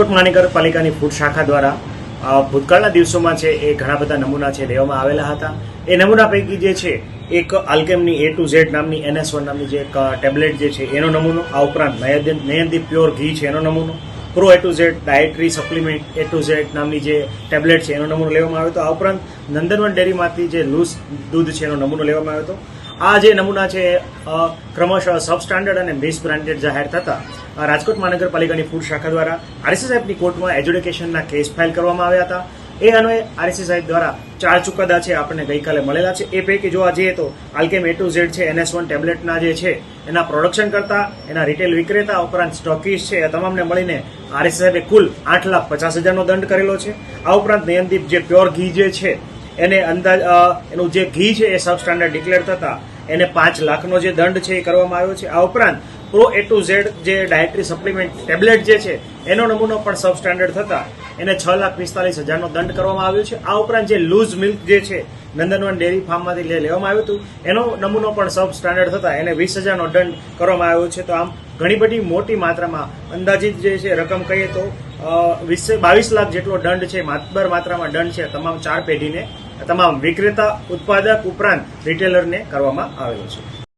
રાજકોટ મહાનગરપાલિકાની ફૂડ શાખા દ્વારા ભૂતકાળના દિવસોમાં છે એ ઘણા બધા નમૂના છે લેવામાં આવેલા હતા. એ નમૂના પૈકી જે છે, એક આલ્કેમની એ ટુ ઝેડ નામની એનએસ વન નામની જે એક ટેબ્લેટ જે છે એનો નમૂનો, આ ઉપરાંત નયનદીપ નયનદીપ પ્યોર ઘી છે એનો નમૂનો pro A to Z dietary supplement A to Z નામની જે ટેબ્લેટ છે એનો નમૂનો લેવામાં આવ્યો હતો. આ ઉપરાંત નંદનવન ડેરીમાંથી જે લૂઝ દૂધ છે એનો નમૂનો લેવામાં આવ્યો હતો. આ જે નમૂના છે ક્રમશઃ સબ સ્ટાન્ડર્ડ અને મિસ બ્રાન્ડેડ જાહેર થતા રાજકોટ મહાનગરપાલિકાની ફૂડ શાખા દ્વારા આરએસએ સાહેબની કોર્ટમાં એજ્યુકેશનના કેસ ફાઇલ કરવામાં આવ્યા હતા. એ અન્વયે આરએસએ સાહેબ દ્વારા ચાર ચુકાદા છે આપણને ગઈકાલે મળેલા છે. એ પૈકી જોવા જઈએ તો આલ્કેમ એ ટુ ઝેડ છે એનએસ વન ટેબ્લેટના જે છે, એના પ્રોડક્શન કરતા, એના રિટેલ વિક્રેતા, ઉપરાંત સ્ટોકીસ છે, એ તમામને મળીને આરએસએ સાહેબે કુલ આઠ લાખ પચાસ હજારનો દંડ કરેલો છે. આ ઉપરાંત નયનદીપ જે પ્યોર ઘી જે છે એને અંદાજ એનું જે ઘી છે એ સબ સ્ટાન્ડર્ડ ડિક્લેર થતા, એને પાંચ લાખનો જે દંડ છે એ કરવામાં આવ્યો છે. આ ઉપરાંત પ્રો એ ટુ ઝેડ જે ડાયટરી સપ્લિમેન્ટ ટેબ્લેટ જે છે, એનો નમૂનો પણ સબ સ્ટાન્ડર્ડ થતા, એને છ લાખ પિસ્તાલીસ હજારનો દંડ કરવામાં આવ્યો છે. આ ઉપરાંત જે લૂઝ મિલ્ક જે છે, નંદનવન ડેરી ફાર્મમાંથી લેવામાં આવ્યું હતું, એનો નમૂનો પણ સબ સ્ટાન્ડર્ડ થતા, એને વીસ હજારનો દંડ કરવામાં આવ્યો છે. તો આમ ઘણી બધી મોટી માત્રામાં અંદાજિત જે છે, રકમ કહીએ તો વીસ, બાવીસ લાખ જેટલો દંડ છે, માતબર માત્રામાં દંડ છે, તમામ ચાર પેઢીને તમામ વિક્રેતા ઉત્પાદક ઉપરાંત રિટેલરને કરવામાં આવેલો છે.